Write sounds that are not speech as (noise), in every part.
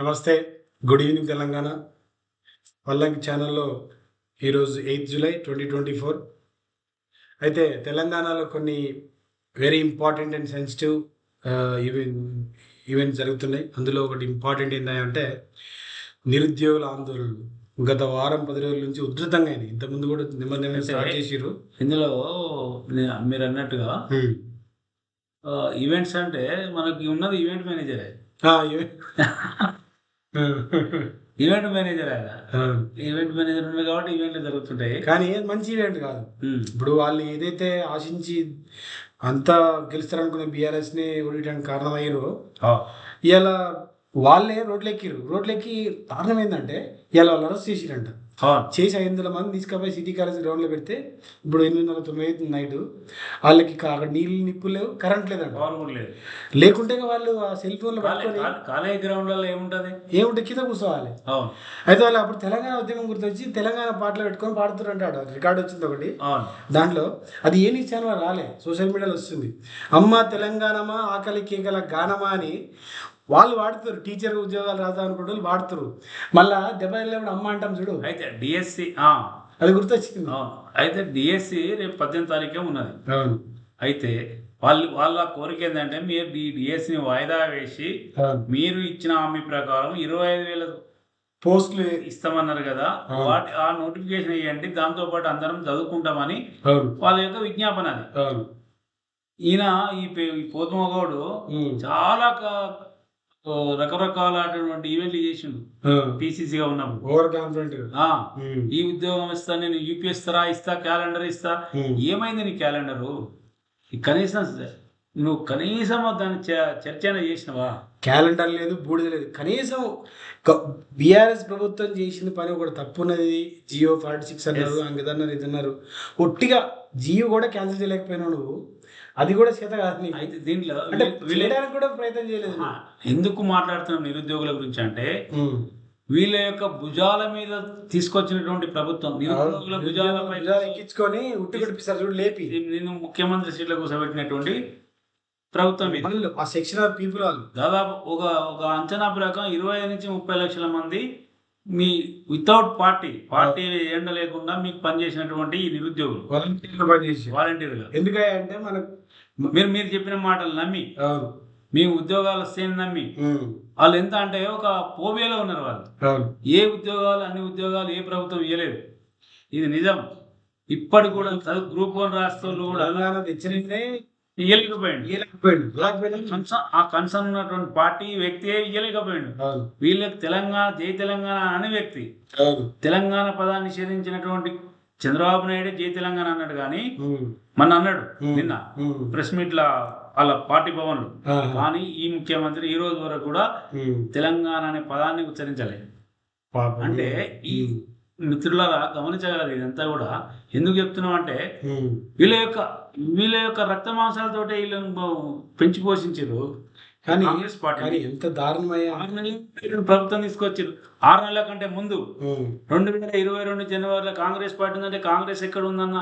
నమస్తే good evening Telangana. Vallanki ఛానల్లో ఈరోజు eighth July twenty twenty four. అయితే తెలంగాణలో కొన్ని very important and sensitive event events జరుగుతున్నాయి. అందులో ఒకటి ఇంపార్టెంట్ ఏంటంటే నిరుద్యోగుల ఆందోళనలు. గత వారం పది రోజుల నుంచి ఉధృతంగా అయినాయి. ఇంతకుముందు కూడా నిమ్మదిన స్టార్ట్ చేసిర్రు. ఇందులో మీరు అన్నట్టుగా ఈవెంట్స్ అంటే మనకి ఉన్నది ఈవెంట్ మేనేజరే. ఇవే- (laughs) (laughs) ఈవెంట్ మేనేజర్ ఆయన. ఈవెంట్ మేనేజర్ ఉంది కాబట్టి ఈవెంట్లు జరుగుతుంటాయి. కానీ మంచి ఈవెంట్ కాదు. ఇప్పుడు వాళ్ళు ఏదైతే ఆశించి అంతా గెలుస్తారనుకునే బీఆర్ఎస్ని ఓడించడానికి కారణమయ్యారో ఇవాళ వాళ్ళే రోడ్లు ఎక్కిరు రోడ్లు ఎక్కి కారణం ఏంటంటే ఇవాళ వాళ్ళు అరెస్ట్ చేసిరంట. చేసి ఐదు వందల మంది తీసుకుపోయి సిటీ కాలేజ్ గ్రౌండ్లో పెడితే ఇప్పుడు ఎనిమిదిన్నర తొమ్మిది అవుతుంది నైట్ వాళ్ళకి అక్కడ నీళ్ళు నిప్పు లేవు కరెంట్ కూడా లేదు. లేకుంటే వాళ్ళు ఆ సెల్ ఫోన్లో కాలేజ్ గ్రౌండ్లలో ఏముంటది? ఏముంటే కింద కూర్చోవాలి. అవును. అయితే వాళ్ళు అప్పుడు తెలంగాణ ఉద్యమం గుర్తొచ్చి తెలంగాణ పాటలు పెట్టుకొని పాడుతున్నారు రికార్డ్ వచ్చింది ఒకటి. దాంట్లో అది ఏ న్యూస్ ఛానల్ రాలే సోషల్ మీడియాలో వస్తుంది. అమ్మ తెలంగాణమా ఆకలి కేకల గానమా అని వాళ్ళు వాడుతారు టీచర్ ఉద్యోగాలు రాద్దాం అనుకుంటే వాడుతారు. మళ్ళా దెబ్బ వెళ్ళినప్పుడు అమ్మ అంటాం చూడు. అయితే డిఎస్సి అది గుర్తొచ్చింది. అయితే డిఎస్సి రేపు పద్దెనిమిది తారీఖే ఉన్నది. అయితే వాళ్ళు వాళ్ళ కోరిక ఏంటంటే మీరు ఈ డిఎస్సిని వాయిదా వేసి మీరు ఇచ్చిన హామీ ప్రకారం ఇరవై ఐదు వేల పోస్టులు ఇస్తామన్నారు కదా. వాటి ఆ నోటిఫికేషన్ ఇవ్వండి దాంతో పాటు అందరం చదువుకుంటామని వాళ్ళ యొక్క విజ్ఞాపన అది. ఈయన ఈ పోతుమగౌడు చాలా రకరకాలైనటువంటి ఈవెంట్లు చేసిండు. అవును. పీసీసీగా ఉన్నప్పుడు. ఓవర్ కాన్ఫిడెంట్ ఈ ఉద్యోగం ఇస్తా నేను యూపీ ఇస్తారా ఇస్తా క్యాలెండర్ ఇస్తా. ఏమైంది నీ క్యాలెండరు? కనీసం నువ్వు కనీసం దాన్ని చ- చర్చ అయినా చేసినవా? క్యాలెండర్ లేదు బూడిద లేదు. కనీసం బీఆర్ఎస్ ప్రభుత్వం చేసిన పని ఒకటి తప్పు ఉన్నది జియో ఫార్టీ సిక్స్ అన్నారు అంగదన్నారు ఇదన్నారు. ఒట్టిగా జియో కూడా క్యాన్సిల్ చేయలేకపోయినావు నువ్వు. అది కూడా చేత కాదు. అయితే దీంట్లో అంటే వీళ్ళ- వీళ్ళ చేయడానికి కూడా ప్రయత్నం చేయలేదు ఎందుకు మాట్లాడుతున్నాం నిరుద్యోగుల గురించి అంటే. వీళ్ళ యొక్క భుజాల మీద తీసుకొచ్చినటువంటి ప్రభుత్వం నిరుద్యోగుల భుజాలు ఎక్కించుకొని ఉట్టి కొట్టిస్తారు చూడు లేపి. నేను ముఖ్యమంత్రి సీట్ల కూర్చోబెట్టినటువంటి ప్రభుత్వం ఆ సెక్షన్ ఆఫ్ పీపుల్ దాదాపు ఒక ఒక అంచనా ప్రకారం ఇరవై ఐదు నుంచి ముప్పై లక్షల మంది మీ వితౌట్ పార్టీ పార్టీ ఎండ లేకుండా మీకు పనిచేసినటువంటి ఈ నిరుద్యోగులు. వాలంటీర్లు పనిచేసి. వాలంటీర్గా ఎందుకంటే మనకు మీరు మీరు చెప్పిన మాటలు నమ్మి మీ ఉద్యోగాలు వస్తాయని నమ్మి. వాళ్ళు ఎంత అంటే ఒక పోబియాలో ఉన్నారు వాళ్ళు. ఏ ఉద్యోగాలు అన్ని ఉద్యోగాలు ఏ ప్రభుత్వం ఇవ్వలేదు ఇది నిజం. ఇప్పటికి కూడా గ్రూప్ వన్ రాష్ట్రంలో కూడా తెలంగాణ ఇయ్యలేకపోయాడు కన్సర్న్ ఆ కన్సర్న్ ఉన్నటువంటి పార్టీ వ్యక్తి ఇవ్వలేకపోయిండు అవును వీళ్ళకి తెలంగాణ జై తెలంగాణ అనే వ్యక్తి తెలంగాణ పదాన్ని నిషేధించినటువంటి చంద్రబాబు నాయుడు జై తెలంగాణ అన్నాడు కానీ. మన అన్నాడు. నిన్న. ప్రెస్ మీట్ల వాళ్ళ పార్టీ భవన్లో ఆహా. కానీ ఈ ముఖ్యమంత్రి ఈ రోజు వరకు కూడా. తెలంగాణ అనే పదాన్ని ఉచ్చరించలేదు. అంటే ఈ మిత్రులారా గమనించగలరు ఇదంతా కూడా. ఎందుకు చెప్తున్నాం అంటే. వీళ్ళ యొక్క వీళ్ళ యొక్క రక్త మాంసాలతోటే వీళ్ళని పెంచి పోషించారు కానీ ఎంత వీళ్ళని ప్రభుత్వం తీసుకొచ్చారు ఆరు నెలల కంటే ముందు. రెండు వేల ఇరవై రెండు జనవరిలో కాంగ్రెస్ పార్టీ ఉందంటే కాంగ్రెస్ ఎక్కడ ఉందన్న.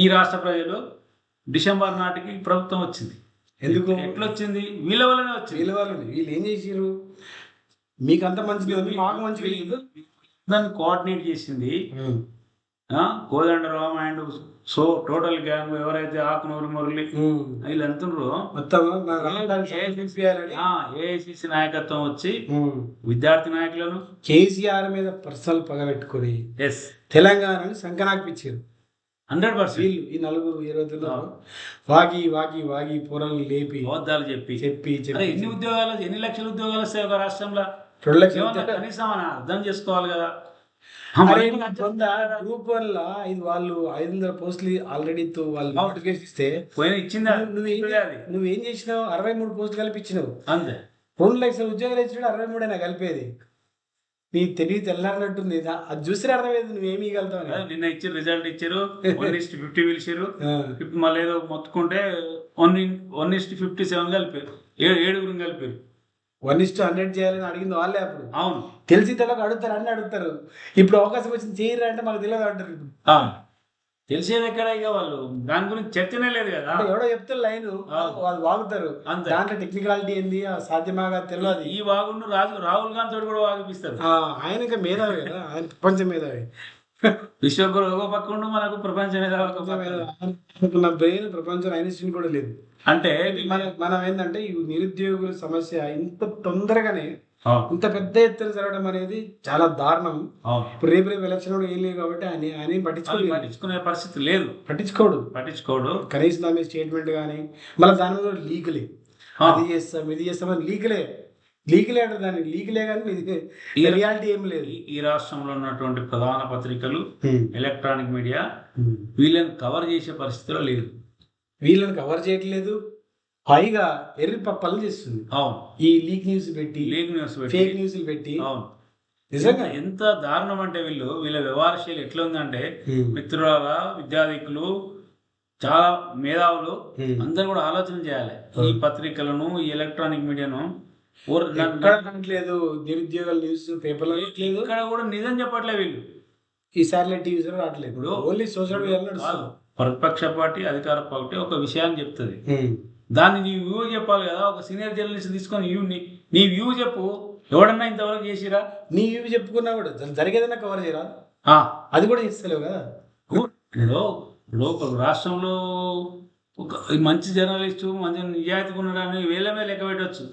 ఈ రాష్ట్ర ప్రజలు డిసెంబర్ నాటికి ప్రభుత్వం వచ్చింది. ఎందుకు? ఎట్లా వచ్చింది వీళ్ళ వల్లనే వచ్చింది. వీళ్ళ వాళ్ళు వీళ్ళు ఏం చేసిర్రు? మీకు అంత మంచిది మాకు మంచిది. దాన్ని కోఆర్డినేట్ చేసింది. Kodandaram and so total gang ఎవరైతే ఆకునూరు మురళి. వీళ్ళు మొత్తం. ఏఐసిసి నాయకత్వం వచ్చి. విద్యార్థి నాయకులను కేసీఆర్ మీద పర్సనల్ పగ పెట్టుకొని ఎస్. తెలంగాణని సంకనాకిపించారు హండ్రెడ్ పర్సెంట్. వీళ్ళు ఈ నలుగురు ఈ రోజుల్లో వాగి వాగి వాగి పొరల్ని లేపి అబద్ధాలు చెప్పి. చెప్పి చెప్పి. ఎన్ని ఉద్యోగాలు ఎన్ని లక్షల ఉద్యోగాలు వస్తాయి ఒక రాష్ట్రంలో? రెండు లక్షల. కనీసం అర్థం చేసుకోవాలి కదా. కొంత గ్రూప్ వల్ల ఇది వాళ్ళు ఐదు వందల పోస్టులు ఆల్రెడీ వాళ్ళు నోటిఫికేషన్ ఇస్తే పోయిన ఇచ్చిందా? నువ్వు- నువ్వేం నువ్వేం చేసినావు? అరవై మూడు పోస్టులు కలిపి ఇచ్చినావు. అంతే. రెండు లక్షల ఉద్యోగాలు ఇచ్చినాడు అరవై మూడైనా కలిపేది. నీ తెలివి తెల్లారినట్టుంది. అది చూస్తే అర్థమైంది నువ్వేమి ఇవ్వగలుగుతావు నిన్న ఇచ్చి రిజల్ట్ ఇచ్చారు. వన్ ఇస్ట్ ఫిఫ్టీ పిలిచారు. మళ్ళీ ఏదో మొత్తుకుంటే వన్ వన్ ఇస్ట్ ఫిఫ్టీ సెవెన్ కలిపారు. ఏడు ఏడుగురు కలిపారు. వన్ ఇస్ హండ్రెడ్ చేయాలని అడిగింది వాళ్ళే అప్పుడు. అవును. తెలిసి తెలక అడుగుతారు అన్ని అడుగుతారు. ఇప్పుడు అవకాశం వచ్చింది చేయరు అంటే మాకు తెలియదు అంటారు. తెలిసేది ఎక్కడ ఇక వాళ్ళు? దాని గురించి చర్చనే లేదు కదా. ఎవడో చెప్తే లైన్. వాళ్ళు వాగుతారు. దాంట్లో టెక్నికాలిటీ ఏంది ఆ సాధ్యమాగా తెలియదు. ఈ వాగుండు రాజు రాహుల్ గాంధీ కూడా వాగిపిస్తారు. ఆ, ఆయన ఇంకా మేధావి కదా ఆయన ప్రపంచ మేధావి. విశ్వగురు ఒక పక్క ఉండు మనకు ప్రపంచం మీద ఒక పక్క. బ్రెయిన్ ప్రపంచం ఐన్స్టీన్ కూడా లేదు. అంటే మన మనం ఏంటంటే ఈ నిరుద్యోగుల సమస్య ఇంత తొందరగానే ఇంత పెద్ద ఎత్తున జరగడం అనేది చాలా దారుణం. ఇప్పుడు రేపు రేపు ఎలక్షన్ కూడా ఏం లేవు కాబట్టి ఆయన ఆయన పట్టించుకోలేదు. పట్టించుకునే పరిస్థితి లేదు. పట్టించుకోడు. పట్టించుకోడు. కనీసం దాని స్టేట్మెంట్ కానీ మళ్ళీ దాని మీద లీగలే అది చేస్తాం ఇది చేస్తాం అని లీగలే లీగలే అంటే దాని లీగలే కానీ ఈ రియాలిటీ ఏం లేదు. ఈ- రాష్ట్రంలో ఉన్నటువంటి ప్రధాన పత్రికలు ఎలక్ట్రానిక్ మీడియా. వీళ్ళని కవర్ చేసే పరిస్థితిలో లేదు. వీళ్ళని కవర్ చేయట్లేదు. పైగా ఎర్రి పప్పలు చేస్తుంది. అవును. ఈ లీక్ న్యూస్ పెట్టి లీగ్ న్యూస్ పెట్టి. ఫేక్ న్యూస్లు పెట్టి. అవును. నిజంగా? ఎంత- దారుణం అంటే వీళ్ళు వీళ్ళ వ్యవహార శైలి ఎట్లా ఉందంటే. మిత్రుల విద్యార్థికులు చాలా మేధావులు. అందరూ కూడా ఆలోచన చేయాలి. ఈ పత్రికలను ఈ ఎలక్ట్రానిక్ మీడియాను అనట్లేదు నిరుద్యోగాల న్యూస్ పేపర్లో ఇక్కడ కూడా నిజం చెప్పట్లే వీళ్ళు. ఈ శాటిలైట్ టీవీస్ రావట్లేదు. ఇప్పుడు ఓన్లీ సోషల్ మీడియా ప్రతిపక్ష పార్టీ అధికార పార్టీ ఒక విషయాన్ని చెప్తుంది. దాన్ని నీ వ్యూ చెప్పాలి కదా ఒక సీనియర్ జర్నలిస్ట్ తీసుకొని వ్యూ నీ వ్యూ చెప్పు ఎవడన్నా ఇంతవరకు చేసిరా? నీ ఇవి చెప్పుకున్నా కూడా జరిగేదన్నా కవర్ చేయరా? ఆ, అది కూడా చేస్తలేవు కదా. ఇప్పుడు ఇప్పుడు ఒక రాష్ట్రంలో ఒక మంచి జర్నలిస్టు మంచి నిజాయితీగా ఉన్నాడని వేలమే లెక్క పెట్టవచ్చు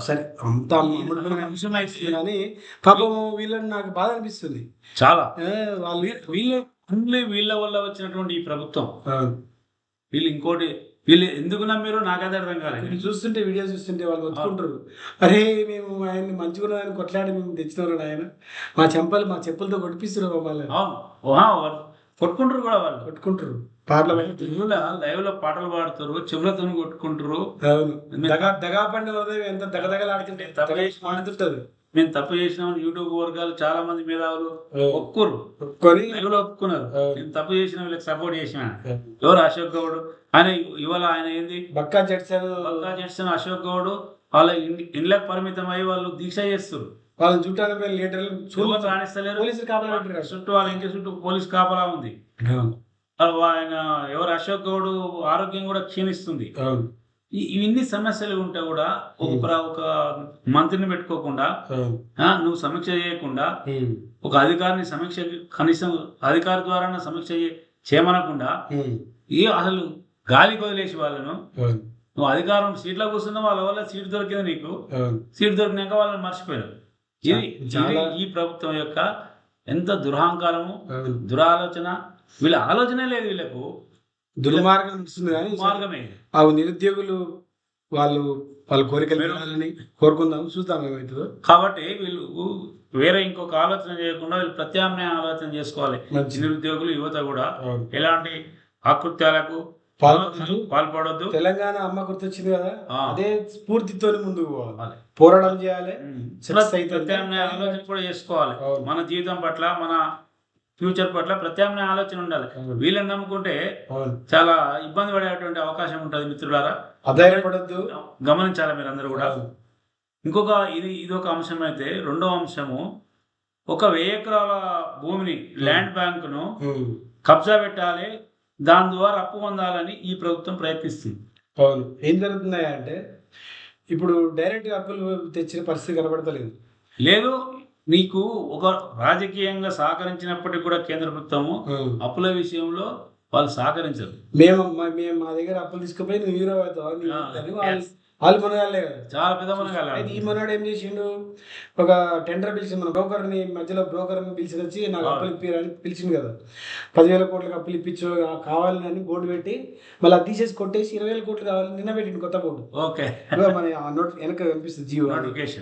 సరే అంత కానీ పాపం వీళ్ళని నాకు బాధ అనిపిస్తుంది. చాలా. వాళ్ళు వీళ్ళే ఓన్లీ వీళ్ళ వల్ల వచ్చినటువంటి ఈ ప్రభుత్వం. వీళ్ళు ఇంకోటి వీళ్ళు ఎందుకు నమ్మారో నాకైతే అర్థం కాలేదు. చూస్తుంటే వీడియో చూస్తుంటే వాళ్ళు వచ్చుకుంటారు అరే మేము ఆయన్ని మంచిగా ఆయన కొట్లాడి మేము తెచ్చినారు ఆయన. మా చెంపలు మా చెప్పులతో కొట్టిపిస్తున్నారు మమ్మల్ని కొట్టుకుంటారు కూడా వాళ్ళు. కొట్టుకుంటారు. పార్లమెంట్ లైవ్లో పాటలు పాడతారు చెవులతో కొట్టుకుంటారు. దగా దగా పండి హృదయం ఎంత దగదగలాడుతుంటే తప్ప చేసి మాడుతుంటది మేము తప్పు చేసినామని యూట్యూబ్ వర్గాలు చాలా మంది మేధావులు ఒప్పుకోరు. లైవ్లో ఒప్పుకున్నారు. నేను తప్పు చేసిన వీళ్ళకి సపోర్ట్ చేసిన. ఎవరు అశోక్ గౌడ్? ఆయన ఇవాళ ఆయన ఏంది? బక్కా జడ్సన్ పక్కా చేసిన అశోక్ గౌడ్ వాళ్ళ ఇండ్లకు పరిమితం అయ్యి వాళ్ళు దీక్ష చేస్తారు వాళ్ళని చుట్టాలపై లీటర్లు చూడ రాణిస్తలేరు? పోలీసులు కాపాడుతున్నారు చుట్టూ వాళ్ళ ఇంటి చుట్టూ పోలీస్ కాపలా ఉంది. ఆయన ఎవరు అశోక్ గౌడ్ ఆరోగ్యం కూడా క్షీణిస్తుంది. ఇన్ని సమస్యలు ఉంటే కూడా ఒక ఒక మంత్రిని పెట్టుకోకుండా నువ్వు సమీక్ష చేయకుండా ఒక అధికారిని సమీక్ష కనీసం అధికారి ద్వారా సమీక్ష చేయమనకుండా ఏ అసలు గాలికి వదిలేసి వాళ్ళను నువ్వు అధికారం సీట్లో కూర్చున్నా వాళ్ళ వల్ల సీట్ దొరికింది నీకు సీట్ దొరికినాక వాళ్ళని మర్చిపోయారు ఇది ఈ ప్రభుత్వం యొక్క ఎంత దురహంకారము దురాలోచన వీళ్ళ ఆలోచనే లేదు వీళ్ళకు. దుర్మార్గం మార్గమే ఆ నిరుద్యోగులు వాళ్ళు వాళ్ళ కోరికలు కోరుకుందాం చూద్దాం ఏమవుతుందో కాబట్టి వీళ్ళు వేరే ఇంకొక ఆలోచన చేయకుండా వీళ్ళు ప్రత్యామ్నాయ ఆలోచన చేసుకోవాలి. నిరుద్యోగులు యువత కూడా. ఎలాంటి ఆకృత్యాలకు పాల్పడదు. పాల్పడొద్దు తెలంగాణ అమ్మ గుర్తొచ్చింది కదా. అదే స్ఫూర్తితో ముందుకు పోవాలి. పోరాటం చేయాలి. ప్రత్యామ్నాయ ఆలోచన కూడా చేసుకోవాలి. మన జీవితం పట్ల మన ఫ్యూచర్ పట్ల ప్రత్యామ్నాయ ఆలోచన ఉండాలి. వీళ్ళని నమ్ముకుంటే చాలా ఇబ్బంది పడేటువంటి అవకాశం ఉంటుంది మిత్రులారా అధైర్యపడద్దు గమనించాలి మీరు అందరూ కూడా. ఇంకొక ఇది ఇది ఒక అంశం అయితే రెండో అంశము ఒక వెయ్యి ఎకరాల భూమిని ల్యాండ్ బ్యాంకును కబ్జా పెట్టాలి దాని ద్వారా అప్పు పొందాలని ఈ ప్రభుత్వం ప్రయత్నిస్తుంది. అవును. ఏం జరుగుతున్నాయి అంటే ఇప్పుడు డైరెక్ట్ అప్పులు తెచ్చిన పరిస్థితి కనబడతలేదు. లేదు నీకు ఒక రాజకీయంగా సహకరించినప్పటికీ కూడా కేంద్ర ప్రభుత్వము. అప్పుల విషయంలో వాళ్ళు సహకరించరు. మేము మా- మేము మా దగ్గర అప్పులు తీసుకుపోయి నువ్వు హీరో అవుతావు వాళ్ళు మనగాళ్ళే కదా. చాలా పెద్ద అయితే ఈ మనవాడు ఏం చేసిండు? ఒక టెండర్ పిలిచి మన బ్రోకర్ని మధ్యలో బ్రోకర్ని పిలిచి వచ్చి నాకు అప్పులు ఇప్పిరని పిలిచింది కదా. పదివేల కోట్లకు అప్పులు ఇప్పించు కావాలని అని బోర్డు పెట్టి మళ్ళీ అది తీసేసి కొట్టేసి ఇరవై వేల కోట్లు కావాలి నిన్న పెట్టిండు కొత్త బోర్డు. ఓకే. మన నోట్ వెనక కనిపిస్తుంది జియో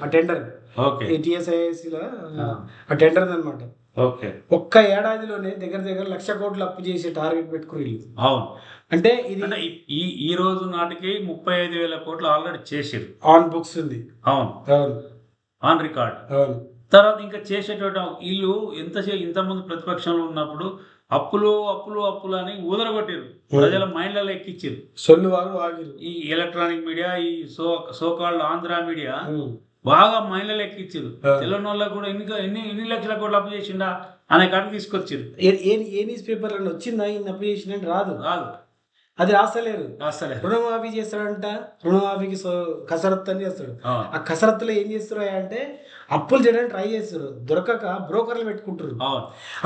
ఆ టెండర్. ఓకే. టిఎస్ఐఎస్లో ఆ. ఆ టెండర్ అనమాట ఓకే. ఒక్క ఏడాదిలోనే దగ్గర దగ్గర లక్ష కోట్లు అప్పు చేసే టార్గెట్ పెట్టుకుని వీళ్ళు. అవును. అంటే ఇది ఈ- ఈ రోజు నాటికి ముప్పై ఐదు వేల కోట్లు ఆల్రెడీ చేసారు ఆన్ బుక్స్ ఉంది. అవును. అవును. On record. అవును. తర్వాత ఇంకా చేసేటటువంటి వీళ్ళు ఎంతసేపు ఇంతమంది ప్రతిపక్షంలో ఉన్నప్పుడు అప్పులు అప్పులు అప్పులు అని ఊదరగొట్టారు ప్రజల మైండ్లలో ఎక్కిచ్చారు సొల్లు వాగిరు ఈ ఎలక్ట్రానిక్ మీడియా ఈ so so called Andhra media. బాగా మైండ్లలో ఎక్కిచ్చారు. తెలంగాణ వాళ్ళకు కూడా ఎన్ని ఎన్ని ఎన్ని లక్షల కోట్లు అప్పు చేసిండా? అనే కాడికి తీసుకొచ్చారు. ఏ ఏ- న్యూస్ పేపర్ అని వచ్చిందా ఈయన అప్లై చేసినట్టు రాదు. కాదు అది రాస్తలేరు. అసలే రుణమాఫీ చేస్తాడంట రుణమాఫీకి కసరత్తు అని చేస్తాడు. ఆ. కసరత్తులో ఏం చేస్తారు అంటే అప్పులు చేయడానికి ట్రై చేస్తారు దొరకక బ్రోకర్లు పెట్టుకుంటారు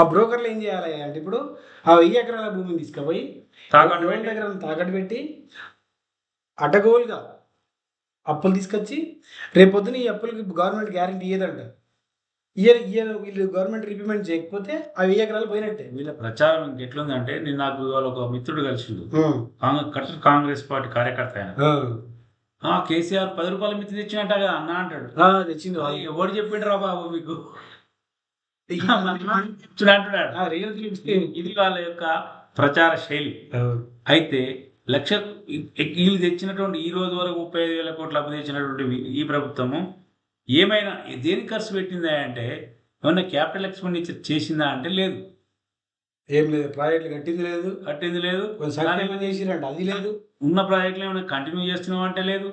ఆ బ్రోకర్లు ఏం చేయాలి అంటే ఇప్పుడు ఆ వెయ్యి ఎకరాల భూమిని తీసుకుపోయి తాకట్టు లోన్ పెట్టి. దగ్గర తాకట్టు పెట్టి అడ్డగోలుగా అప్పులు తీసుకొచ్చి రేపొద్దున ఈ అప్పులకి గవర్నమెంట్ గ్యారంటీ ఇయ్యదంట. ఇయర్ ఇయర్ వీళ్ళు గవర్నమెంట్ రిపేమెంట్ చేయకపోతే వెయ్యి ఎకరాలు పోయినట్టే. వీళ్ళ ప్రచారం ఇంకెట్లుందంటే నేను నాకు ఇవాళ ఒక మిత్రుడు కలిసిండు. కాంగ్రెస్ కట్టర్ కాంగ్రెస్ పార్టీ కార్యకర్త ఆయన. ఆ. కేసీఆర్ పది రూపాయల మిత్తి తెచ్చినట్ట కదా అన్న అంటాడు. ఆ, తెచ్చిండు. అది ఎవడు చెప్పిండ్రా బాబు మీకు? అంటున్నాడు. ఇది వాళ్ళ యొక్క ప్రచార శైలి. అయితే లక్ష వీళ్ళు తెచ్చినటువంటి ఈ రోజు వరకు ముప్పై ఐదు వేల కోట్ల అప్పు తెచ్చినటువంటి ఈ ప్రభుత్వము ఏమైనా దేనికి ఖర్చు పెట్టిందా అంటే ఏమన్నా క్యాపిటల్ ఎక్స్పెండిచర్ చేసిందా అంటే లేదు. ఏం లేదు ప్రాజెక్టులు కట్టింది లేదు. కట్టింది లేదు. చేసిరంట అది లేదు. ఉన్న ప్రాజెక్టులు ఏమైనా కంటిన్యూ చేస్తున్నాం అంటే లేదు.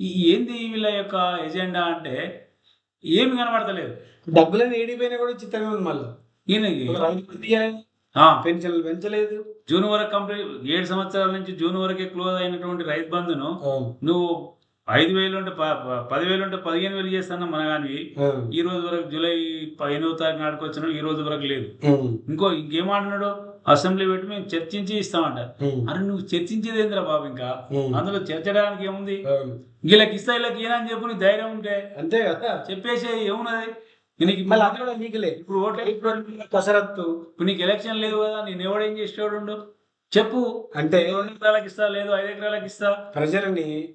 ఏంది వీళ్ళ యొక్క ఎజెండా అంటే ఏమి కనబడతలేదు. డబ్బులను ఏడిపోయినా కూడా చిత్తంగా ఉంది మళ్ళీ. ఈయనకి పెన్షన్లు పెంచలేదు. జూన్ వరకు కంప్లీట్ ఏడు సంవత్సరాల నుంచి జూన్ వరకే క్లోజ్ అయినటువంటి రైతు బంధును నువ్వు ఐదు వేలు ఉంటే పదివేలు ఉంటే పదిహేను వేలు చేస్తాను మన కానీ. ఈ రోజు వరకు జూలై ఎనిమిదో తారీఖు నాటికి వచ్చిన ఈ రోజు వరకు లేదు. ఇంకో ఇంకేమంటున్నాడు? అసెంబ్లీ పెట్టి మేము చర్చించి ఇస్తామంట. అరే నువ్వు చర్చించేది ఏందిరా బాబు ఇంకా. అందులో చర్చడానికి ఏముంది. వీళ్ళకి ఇస్తా వీళ్ళకి ఏనని చెప్పు నీ ధైర్యం ఉంటే. అంతే కదా. చెప్పేసి ఏమున్నది? నీకు ఇప్పుడు మళ్ళీ అది కూడా నీకులే ఇప్పుడు ఓట్లు కసరత్తు. ఇప్పుడు నీకు ఎలక్షన్ లేదు కదా నేను ఎవడేం చేసేవాడు? చెప్పు. అంటే రెండు ఎకరాలకు ఇస్తా లేదు ఐదు ఎకరాలకు ఇస్తా? ప్రజలని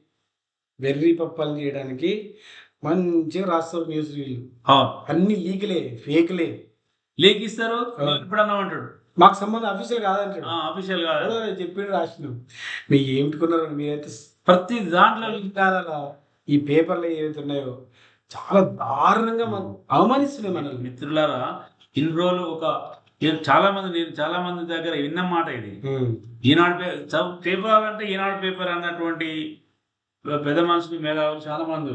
వెర్రి పప్పాలు చేయడానికి మంచిగా రాస్తారు న్యూస్ అవును అన్ని లీకులే ఫేక్లే. లేక్ ఇస్తారు? ఇప్పుడన్నా అంటాడు. మాకు సంబంధం అఫీషియల్ కాదంటాడు. ఆఫీషియల్ కాదు. చెప్పిండు రాసినాం. మీకు ఏమిటికున్నారు మీరైతే ప్రతి దాంట్లో ఈ పేపర్లు ఏవైతే ఉన్నాయో చాలా దారుణంగా మనం అవమానిస్తున్నాయి మనల్ని. మిత్రులారా ఇన్ని రోజులు ఒక నేను చాలా మంది నేను చాలా మంది దగ్గర విన్న మాట ఇది. ఈనాడు పేపర్ అంటే ఈనాడు పేపర్ అన్నటువంటి పెద్ద మనుషులు మేధావులు చాలా మంది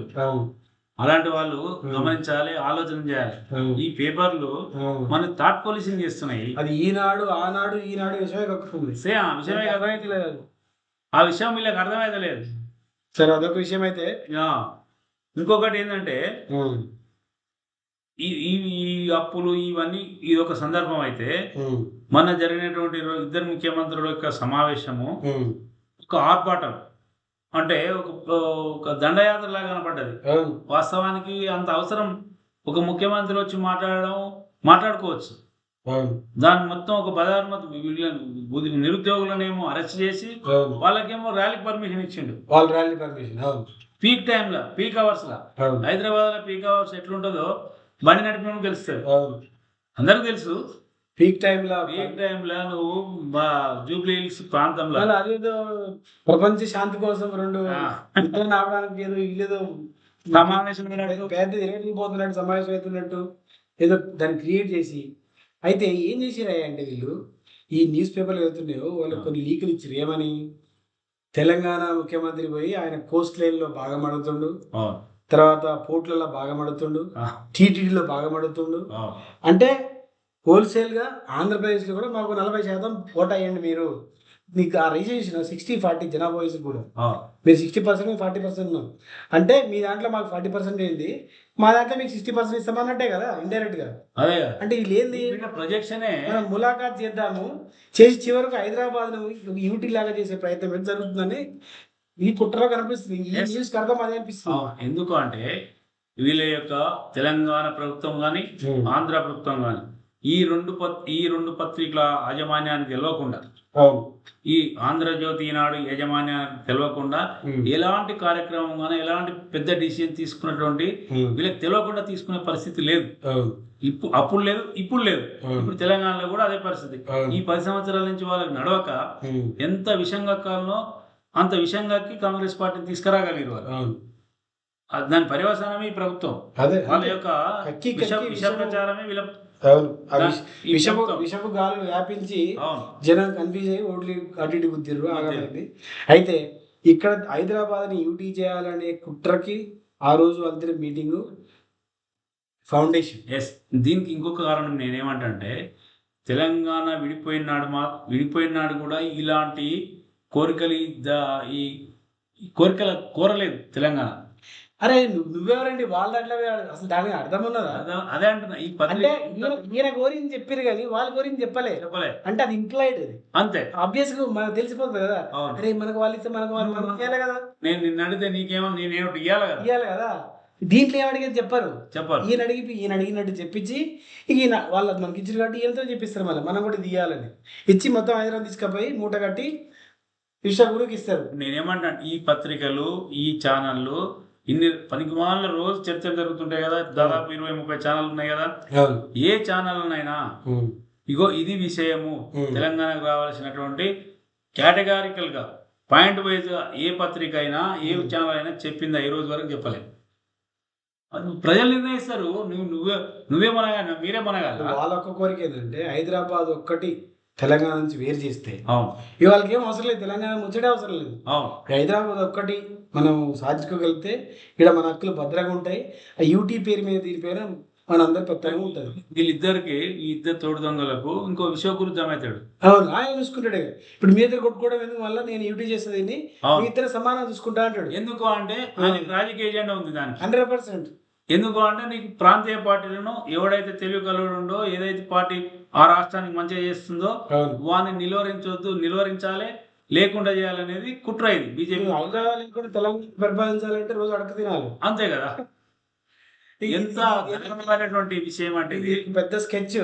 అలాంటి వాళ్ళు. గమనించాలి ఆలోచన చేయాలి. ఈ పేపర్లు. మన థాట్ పోలీసింగ్ చేస్తున్నాయి. అది ఈనాడు ఆనాడు ఈనాడు విషయమే కక్కుతుంది సే ఆ విషయమే కదా లేదు ఆ విషయం వీళ్ళకి అర్థమైతే లేదు సరే అదొక విషయం అయితే. ఇంకొకటి ఏంటంటే ఈ ఈ అప్పులు ఇవన్నీ ఇది ఒక సందర్భం అయితే మన జరిగినటువంటి ఇద్దరు ముఖ్యమంత్రుల యొక్క సమావేశము ఒక ఆర్భాటం. అంటే ఒక ఒక దండయాత్ర లాగా కనపడ్డది వాస్తవానికి అంత అవసరం. ఒక ముఖ్యమంత్రి వచ్చి మాట్లాడడం మాట్లాడుకోవచ్చు. దాని మొత్తం ఒక బజార్ మొత్తం నిరుద్యోగులనేమో అరెస్ట్ చేసి. వాళ్ళకేమో ర్యాలీకి పర్మిషన్ ఇచ్చిండు. వాళ్ళ ర్యాలీ పర్మిషన్ పీక్ టైంలో పీక్ అవర్స్లో హైదరాబాద్లో పీక్ అవర్స్ ఎట్లుంటుందో బండి నడిపిన తెలుస్తుంది. అందరికి తెలుసు. పీక్ టైంలో పీక్ టైంలో నువ్వు మా జూబ్లీ హిల్స్ ప్రాంతంలో. అదేదో ప్రపంచ శాంతి కోసం రెండు ఆపడానికి ఏదో ఇల్లేదో సమావేశం పెద్ద పోతున్నట్టు సమావేశం అవుతున్నట్టు ఏదో దాన్ని క్రియేట్ చేసి అయితే ఏం చేసిరాయి అంటే వీళ్ళు? ఈ న్యూస్ పేపర్లు వెళ్తున్నాయో వాళ్ళు కొన్ని లీకులు ఇచ్చారు ఏమని? తెలంగాణ ముఖ్యమంత్రి పోయి ఆయన కోస్ట్ లైన్లో భాగం అడుగుతుండు అవును, తర్వాత పోర్ట్లలో భాగం అడుగుతుండు ఆ, టీటీడీలో అడుగుతుండు అవును. అంటే హోల్సేల్గా ఆంధ్రప్రదేశ్లో కూడా మాకు నలభై శాతం ఓట్ అయ్యండి మీరు. మీకు ఆ రిజర్వేషన్ సిక్స్టీ ఫార్టీ జనాభా వయసు కూడా. మీరు సిక్స్టీ పర్సెంట్ ఫార్టీ పర్సెంట్ ఉన్నాం. అంటే మీ దాంట్లో మాకు ఫార్టీ పర్సెంట్ ఏంది? మా దాంట్లో మీకు సిక్స్టీ పర్సెంట్ ఇస్తామన్నట్టే కదా ఇండైరెక్ట్గా. అంటే వీళ్ళు ఏంది ప్రొజెక్షనే మనం ములాఖాత్ చేద్దాము. చేసి చివరకు హైదరాబాద్ యూటీ లాగా చేసే ప్రయత్నం ఎంత జరుగుతుందని ఈ కుట్రలో కనిపిస్తుంది. ఈ. న్యూస్ అర్థం అదే అనిపిస్తుంది. ఎందుకు అంటే వీళ్ళ యొక్క తెలంగాణ ప్రభుత్వం కానీ ఆంధ్ర ప్రభుత్వం కానీ ఈ రెండు ఈ రెండు పత్రికల యాజమాన్యానికి తెలియకుండా ఈ ఆంధ్రజ్యోతి ఈనాడు యాజమాన్యానికి తెలియకుండా ఎలాంటి కార్యక్రమం కానీ ఎలాంటి పెద్ద డిసిజన్ తీసుకున్నటువంటి వీళ్ళకి తెలియకుండా తీసుకునే పరిస్థితి లేదు. ఇప్పుడు అప్పుడు లేదు ఇప్పుడు లేదు. ఇప్పుడు తెలంగాణలో కూడా అదే పరిస్థితి. ఈ పది సంవత్సరాల నుంచి వాళ్ళకి నడవక ఎంత విషంగా కాలనో అంత విషంగాకి కాంగ్రెస్ పార్టీని తీసుకురాగలిగారు వాళ్ళు. దాని పర్యవసానమే ఈ ప్రభుత్వం. వాళ్ళ యొక్క విష ప్రచారమే వీళ్ళ అవును. విషపు గాలు వ్యాపించి జనం కన్ఫ్యూజ్ అయ్యి ఓట్లు అటు ఇటు గుద్దిర్రు ఆగమైంది. అయితే ఇక్కడ హైదరాబాద్ని యూటీ చేయాలనే కుట్రకి ఆ రోజు అందరి మీటింగు ఫౌండేషన్. ఎస్ దీనికి ఇంకొక కారణం నేనేమంటే తెలంగాణ విడిపోయిన నాడు మా విడిపోయిన నాడు కూడా ఇలాంటి కోరికలు ఈ కోరికల కోరలేదు తెలంగాణ. అరే నువ్వు నువ్వెవరండి? వాళ్ళ దాంట్లో. అసలు దానికి అర్థం ఉన్నదా అదే- అంటున్నా ఈ అంటే ఈయన గురించి చెప్పారు కానీ వాళ్ళ గురించి చెప్పలే. చెప్పలే. అంటే అది ఇంప్లాయిడ్ అది. అంతే. ఆబ్వియస్గా మనకు తెలిసిపోతుంది కదా. అరే మనకు వాళ్ళు ఇస్తే మనకు వాళ్ళు మనకు ఇవ్వాలి కదా. నేను నిన్ను అడిగితే నీకేమో నేనేమిటి ఇవ్వాలి కదా. ఇవ్వాలి కదా. దీంట్లో ఏమడిగేది చెప్పారు. చెప్పాలి ఈయన అడిగి ఈయన అడిగినట్టు చెప్పించి ఈయన వాళ్ళ మనకి ఇచ్చిన కాబట్టి ఈయనతో చెప్పిస్తారు మళ్ళీ. మనం కూడా ఇవ్వాలని ఇచ్చి మొత్తం హైదరాబాద్ తీసుకుపోయి మూట కట్టి విశాఖకి ఇస్తారు. నేనేమంటా ఈ పత్రికలు ఈ ఛానళ్ళు ఇన్ని పనికిమాల రోజు చర్చలు జరుగుతుంటాయి కదా దాదాపు ఇరవై ముప్పై ఛానల్ ఉన్నాయి కదా. ఏ ఛానల్నైనా ఇగో ఇది విషయము ఉమ్. తెలంగాణకు రావాల్సినటువంటి కేటగారికల్గా పాయింట్ వైజ్గా ఏ పత్రిక అయినా ఏ. ఛానల్ అయినా చెప్పిందా? ఈ రోజు వరకు చెప్పలేదు. అది ప్రజలు నిర్ణయిస్తారు. నువ్వు నువ్వే నువ్వే మనగాలి మీరే మనగాలి వాళ్ళ ఒక్క కోరిక ఏంటంటే హైదరాబాద్ ఒక్కటి తెలంగాణ నుంచి వేరు చేస్తే. వాళ్ళకి ఏం అవసరం లేదు. తెలంగాణ ముచ్చటే అవసరం లేదు. హైదరాబాద్ ఒక్కటి మనం సాధించుకోగలిగితే ఇక్కడ మన హక్కులు భద్రంగా ఉంటాయి. ఆ యూటీ పేరు మీద దీని పేరు మన అందరి పెద్దగా ఉంటుంది. వీళ్ళిద్దరికి ఈ ఇద్దరు తోడు దొంగలకు ఇంకో విశ్వగురు జమైతాడు అవును. ఆయన చూసుకుంటాడే ఇప్పుడు మీ ఇద్దరు కొట్టుకోవడం ఎందుకు వల్ల నేను యూటీ చేసేది మీ ఇద్దరు సమానం చూసుకుంటా అంటాడు. ఎందుకు అంటే రాజకీయ ఎజెండా ఉంది దానికి. Hundred percent. ఎందుకు అంటే నీకు ప్రాంతీయ పార్టీలను ఎవడైతే తెలివి కలవడుండో ఏదైతే పార్టీ ఆ రాష్ట్రానికి మంచిగా చేస్తుందో వాని నిలువరించవద్దు నిలువరించాలి లేకుండా చేయాలనేది కుట్ర ఇది బీజేపీ. హైదరాబాద్ కూడా తెలంగాణ పరిపాలించాలంటే రోజు అడక తినాలి. అంతే కదా. ఎంత ఘనమైనటువంటి విషయం అంటే ఇది. పెద్ద స్కెచ్.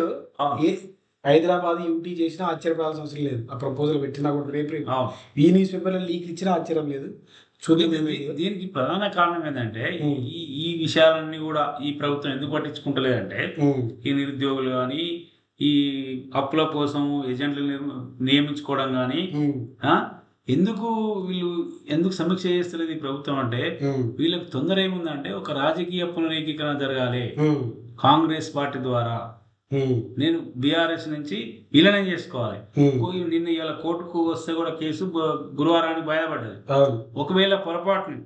హైదరాబాద్ యూటీ చేసినా ఆశ్చర్యపోవాల్సిన అవసరం లేదు. ఆ ప్రపోజల్ పెట్టినా కూడా రేపు. ఈ న్యూస్ పేపర్లో లీక్ ఇచ్చినా ఆశ్చర్యం లేదు. దీనికి ప్రధాన కారణం ఏంటంటే. ఈ ఈ విషయాలన్నీ కూడా ఈ ప్రభుత్వం ఎందుకు పట్టించుకుంటలేదంటే ఈ నిరుద్యోగులు కానీ ఈ అప్పుల కోసం ఏజెంట్లు నియమించుకోవడం కానీ? ఎందుకు వీళ్ళు ఎందుకు సమీక్ష చేస్తలేదు ఈ ప్రభుత్వం అంటే వీళ్ళకి తొందర ఏముందంటే ఒక రాజకీయ పునరేకీకరణ జరగాలి. కాంగ్రెస్ పార్టీ ద్వారా నేను బీఆర్ఎస్ నుంచి విలీనం చేసుకోవాలి. నిన్న ఇలా కోర్టుకు వస్తే కూడా కేసు గురువారానికి బయటపడ్డది ఒకవేళ పొరపాటుని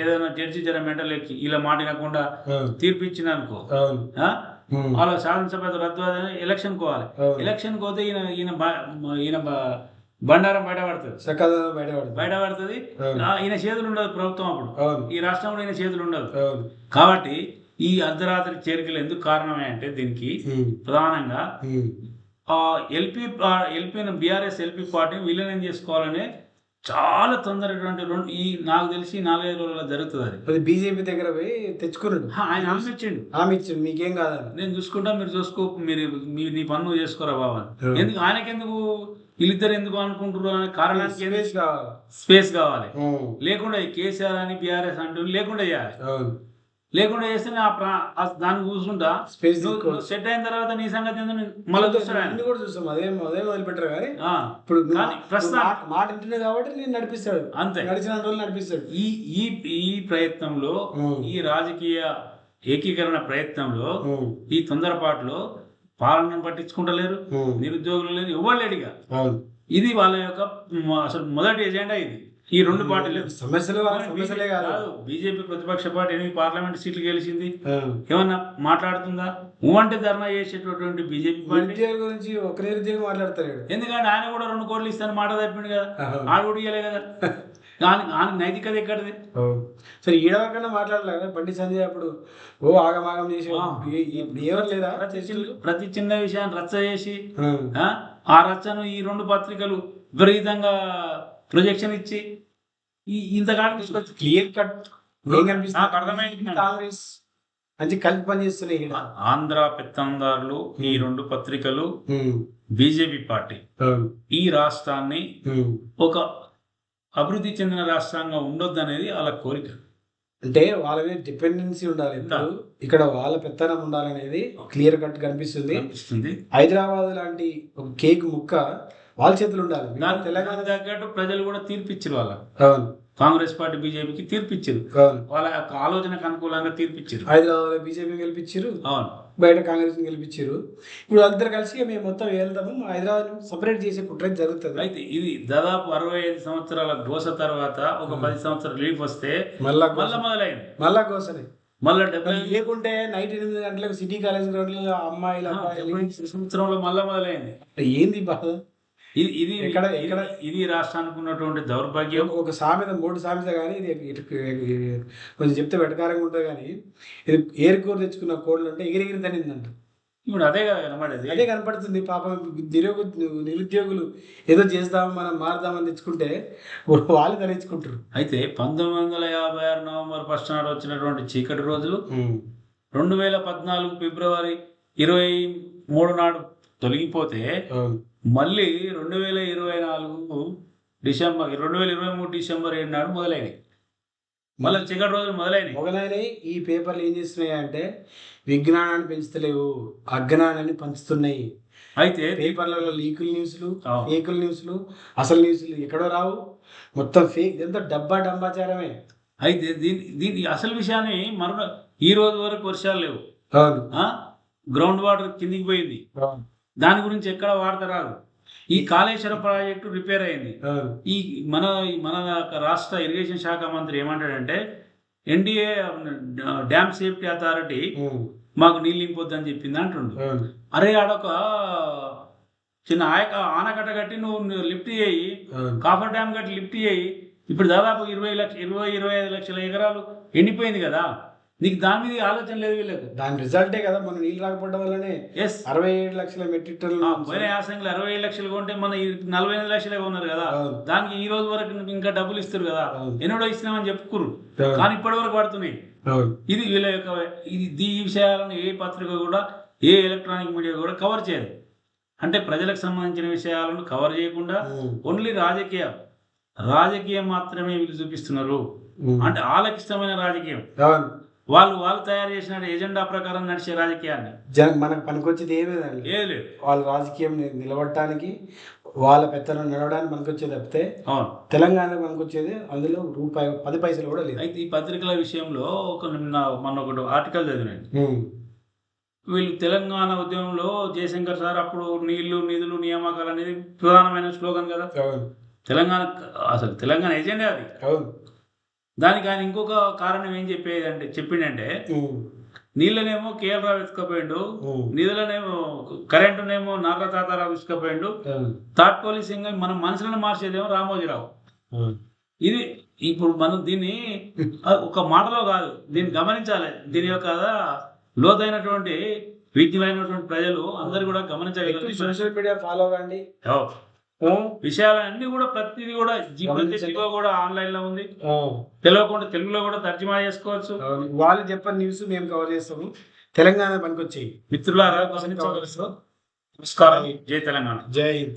ఏదైనా జడ్జి జర మెంటల్ ఎక్కి ఇలా మాట వినకుండా అవును. తీర్పు ఇచ్చింది అనుకో వాళ్ళ శాసనసభ రద్దు ఎలక్షన్ కోవాలి. ఎలక్షన్ పోతే ఈయన ఈయన ఈయన బండారం బయటపడుతుంది. బయటపడుతుంది. ఈయన చేతులు ఉండదు ప్రభుత్వం అప్పుడు. ఈ రాష్ట్రంలో ఈయన చేతులు ఉండదు. కాబట్టి ఈ అర్ధరాత్రి చేరికలు ఎందుకు కారణమే అంటే దీనికి ప్రధానంగా ఎల్పి ఎల్పీ బీఆర్ఎస్ ఎల్పి పార్టీని విలీనం చేసుకోవాలనే చాలా తొందరటువంటి రెండు ఈ నాకు తెలిసి నాలుగైదు రోజుల్లో జరుగుతుంది అది. అది బీజేపీ దగ్గర పోయి తెచ్చుకున్నాడు. ఆయన హామీ ఇచ్చిండు. ఇచ్చిండు. మీకేం కాదని నేను చూసుకుంటా మీరు చూసుకో మీరు మీ నీ పన్ను చేసుకోరా బాబా. ఎందుకు ఆయనకెందుకు వీళ్ళిద్దరు ఎందుకు అనుకుంటారు అనే కారణానికి స్పేస్ కావాలి. స్పేస్ కావాలి. ఉమ్, లేకుండా కేసీఆర్ అని బీఆర్ఎస్ అంటూ లేకుండా చేయాలి. లేకుండా చేస్తే ఆ ప్రా- దాన్ని చూసుకుంటా. స్పేస్ సెట్ అయిన తర్వాత నీ సంగతి మళ్ళీ చూస్తాడు ఆయన. నిన్ను కూడా చూస్తాం. అదేం అదేం వదిలిపెట్టరు కానీ ఇప్పుడు ప్రస్తుతం- మాట వింటున్నావు కాబట్టి నేను నడిపిస్తాడు. అంతే. నడిచిన రోజులు నడిపిస్తాడు. ఈ ఈ ఈ ప్రయత్నంలో ఈ రాజకీయ ఏకీకరణ ప్రయత్నంలో ఈ తొందరపాటులో పాలనను పట్టించుకుంటలేరు నిరుద్యోగులు లేరు లేడిగా అవును. ఇది వాళ్ళ యొక్క అసలు మొదటి ఎజెండా ఇది. ఈ రెండు పార్టీలు సమస్యలు సమస్యలే కాదు. బీజేపీ ప్రతిపక్ష పార్టీ ఎనిమిది పార్లమెంట్ సీట్లు గెలిచింది. ఏమన్నా మాట్లాడుతుందా? అంటే ధర్నా చేసేటటువంటి బీజేపీ పార్టీ. గురించి ఒక నిరుద్యోగం మాట్లాడతాడు ఎందుకంటే ఆయన కూడా రెండు కోట్లు ఇస్తాను మాట తప్పిండు కదా. ఆడు కూడా ఇయ్యలే కదా. దాని ఆయన నైతికత ఎక్కడిది. సరే ఈడవరకన్నా మాట్లాడలే కదా. బండి సంజయ్ అప్పుడు ఓ ఆగమాగం చేసి ఎవరు లేదా ప్రతి చిన్న విషయాన్ని రచ్చ చేసి ఆ రచ్చను ఈ రెండు పత్రికలు విపరీతంగా ప్రొజెక్షన్ ఇచ్చి ఈ ఇంతకాలం తీసుకొచ్చి క్లియర్ కట్ ఏం కనిపిస్తుంది నాకు అర్థమైంది. కాంగ్రెస్ మంచి కలిపి పనిచేస్తున్నాయి ఈడ. ఆంధ్ర పెత్తందారులు ఈ రెండు పత్రికలు ఉమ్, బీజేపీ పార్టీ. అవును. ఈ రాష్ట్రాన్ని. ఒక అభివృద్ధి చెందిన రాష్ట్రంగా ఉండొద్దు అనేది వాళ్ళ కోరిక. అంటే వాళ్ళ మీద డిపెండెన్సీ ఉండాలి ఇక్కడ వాళ్ళ పెత్తనం ఉండాలనేది క్లియర్ కట్ కనిపిస్తుంది. హైదరాబాద్ లాంటి ఒక కేక్ ముక్క వాళ్ళ చేతులు ఉండాలి. దాని తెలంగాణ తగ్గట్టు ప్రజలు కూడా తీర్పిచ్చారు వాళ్ళ. అవును. కాంగ్రెస్ పార్టీ బీజేపీకి తీర్పిచ్చారు. అవును. వాళ్ళ యొక్క ఆలోచనకు అనుకూలంగా తీర్పిచ్చారు. హైదరాబాద్ బీజేపీ గెలిపించారు అవును. బయట కాంగ్రెస్ గెలిపించారు ఇప్పుడు వాళ్ళిద్దరు కలిసి మేము మొత్తం వెళ్తాము హైదరాబాద్ సపరేట్ చేసే కుట్ర జరుగుతుంది. అయితే ఇది దాదాపు అరవై ఐదు సంవత్సరాల గోస తర్వాత ఒక పది సంవత్సరాల రిలీఫ్ వస్తే మళ్ళా మళ్ళా మొదలైంది. మళ్ళా కోసనే మళ్ళీ డెబ్బై లేకుంటే నైట్ ఎనిమిది గంటలకు సిటీ కాలేజ్ గ్రౌండ్లో అమ్మాయిలు సంవత్సరంలో మళ్ళా మొదలైంది. ఏంది బాధ ఇది ఇది ఇది- ఎక్కడ- ఇది రాష్ట్రానికి ఉన్నటువంటి దౌర్భాగ్యం. ఒక సామెత మూడు సామెత కానీ ఇది కొంచెం చెప్తే వెటకారంగా ఉంటుంది కానీ ఇది ఏరుకోరు తెచ్చుకున్న కోళ్ళు అంటే ఎగిరెగిరి తనిందంట ఇప్పుడు అదే కనబడేది. అదే కనపడుతుంది పాపం నిరుగు నిరుద్యోగులు ఏదో చేద్దాం మనం మారుదామని తెచ్చుకుంటే వాళ్ళు తలెచ్చుకుంటారు అయితే పంతొమ్మిది వందల యాభై ఆరు నవంబర్ ఫస్ట్ నాడు వచ్చినటువంటి చీకటి రోజులు రెండు వేల పద్నాలుగు ఫిబ్రవరి ఇరవై మూడు నాడు తొలగిపోతే. మళ్ళీ రెండు వేల ఇరవై నాలుగు డిసెంబర్ రెండు వేల ఇరవై మూడు డిసెంబర్ ఏడు నాడు మొదలైనవి మళ్ళీ చీకటి రోజులు మొదలైనవి మొగలైనవి ఈ పేపర్లు ఏం చేస్తున్నాయి అంటే విజ్ఞానాన్ని పెంచుతలేవు అజ్ఞానాన్ని పంచుతున్నాయి. అయితే పేపర్లలో లీకుల న్యూస్లు ఆ, ఫేకుల న్యూస్లు అసలు న్యూస్లు ఎక్కడో రావు. మొత్తం ఫేక్ ఎంత డబ్బా డబ్బాచారమే అయితే దీని దీని అసలు విషయాన్ని మరణ ఈ రోజు వరకు వర్షాలు లేవు? గ్రౌండ్ వాటర్ కిందికి పోయింది. దాని గురించి ఎక్కడ వార్త రాదు. ఈ కాళేశ్వరం ప్రాజెక్టు రిపేర్ అయింది. ఈ మన మన రాష్ట్ర ఇరిగేషన్ శాఖ మంత్రి ఏమంటాడంటే ఎన్డీఏ డ్యామ్ సేఫ్టీ అథారిటీ మాకు నీళ్ళు ఇంపొద్దని చెప్పింది అంటుండు. అరే ఆడొక చిన్న ఆయక ఆనకట్ట కట్టి నువ్వు లిఫ్ట్ చేయి కాఫర్ డ్యామ్ కట్టి లిఫ్ట్ చేయి. ఇప్పుడు దాదాపు ఇరవై లక్ష ఇరవై ఇరవై ఐదు లక్షల ఎకరాలు ఎండిపోయింది కదా. నీకు దాని మీద ఆలోచన లేదు వీళ్ళకు. దాని రిజల్టే కదా మన నీళ్ళు రాకపోవడం వల్లనే ఎస్ అరవై ఏడు లక్షల మెట్రిక్ టన్నులు పోయిన యాసంగిలో అరవై ఏడు లక్షలు కొంటే మన నలభై ఎనిమిది లక్షలే ఉన్నారు కదా. దానికి ఈ రోజు వరకు ఇంకా డబ్బులు ఇస్తారు కదా. ఎన్నడో ఇస్తున్నామని చెప్పుకురు. కానీ ఇప్పటి వరకు పడుతున్నాయి. ఇది వీళ్ళ యొక్క ఇది ఈ విషయాలను ఏ పత్రిక కూడా ఏ ఎలక్ట్రానిక్ మీడియా కూడా కవర్ చేయదు. అంటే ప్రజలకు సంబంధించిన విషయాలను కవర్ చేయకుండా ఓన్లీ రాజకీయ. రాజకీయం మాత్రమే వీళ్ళు చూపిస్తున్నారు. అంటే వాళ్ళకి ఇష్టమైన రాజకీయం. వాళ్ళు వాళ్ళు తయారు చేసిన ఎజెండా ప్రకారం నడిచే రాజకీయాన్ని. జన మనకు పనికొచ్చేది ఏమీ లేదు ఏది లేదు. వాళ్ళ రాజకీయం నిలబడటానికి వాళ్ళ పెత్తనం నడవడానికి పనికొచ్చేది తప్పితే అవును. తెలంగాణ పనికొచ్చేది అందులో రూపాయి పది పైసలు కూడా లేదు. అయితే ఈ పత్రికల విషయంలో ఒక నిన్న మొన్న ఒకటి ఆర్టికల్ చదివినాను ఉమ్, వీళ్ళు తెలంగాణ ఉద్యమంలో జయశంకర్ సార్ అప్పుడు నీళ్ళు నిధులు నియామకాలు అనేది ప్రధానమైన స్లోగన్ కదా. తెలంగాణ అసలు తెలంగాణ ఏజెండా అది. అవును. దానికి ఆయన ఇంకొక కారణం ఏం చెప్పేది అంటే చెప్పిండంటే నీళ్ళనేమో కేఎల్ రావు ఎత్తుకపోయిండు నిధులనేమో కరెంటునేమో నార్ల తాతారావు ఇసుకపోయిండు థర్డ్ పోలీసింగ్ మనం మనుషులను మార్చేదేమో రామోజీరావు. ఇది ఇప్పుడు మనం దీన్ని ఒక మాటలో కాదు దీన్ని గమనించాలి. దీని యొక్క లోతైనటువంటి విజ్ఞులైనటువంటి ప్రజలు అందరు కూడా గమనించగలరు సోషల్ మీడియా ఫాలో అవ్వండి. విషయాలన్నీ కూడా ప్రతిదీ కూడా జీ- ప్రతి. జీవో కూడా ఆన్లైన్లో ఉంది తెలియకుండా తెలుగులో కూడా తర్జుమా చేసుకోవచ్చు. వాళ్ళు చెప్పని న్యూస్ మేము కవర్ చేస్తాము. తెలంగాణ పనికొచ్చేయి. మిత్రులారా గమనించగలరు నమస్కారం. జై తెలంగాణ. జై హింద్.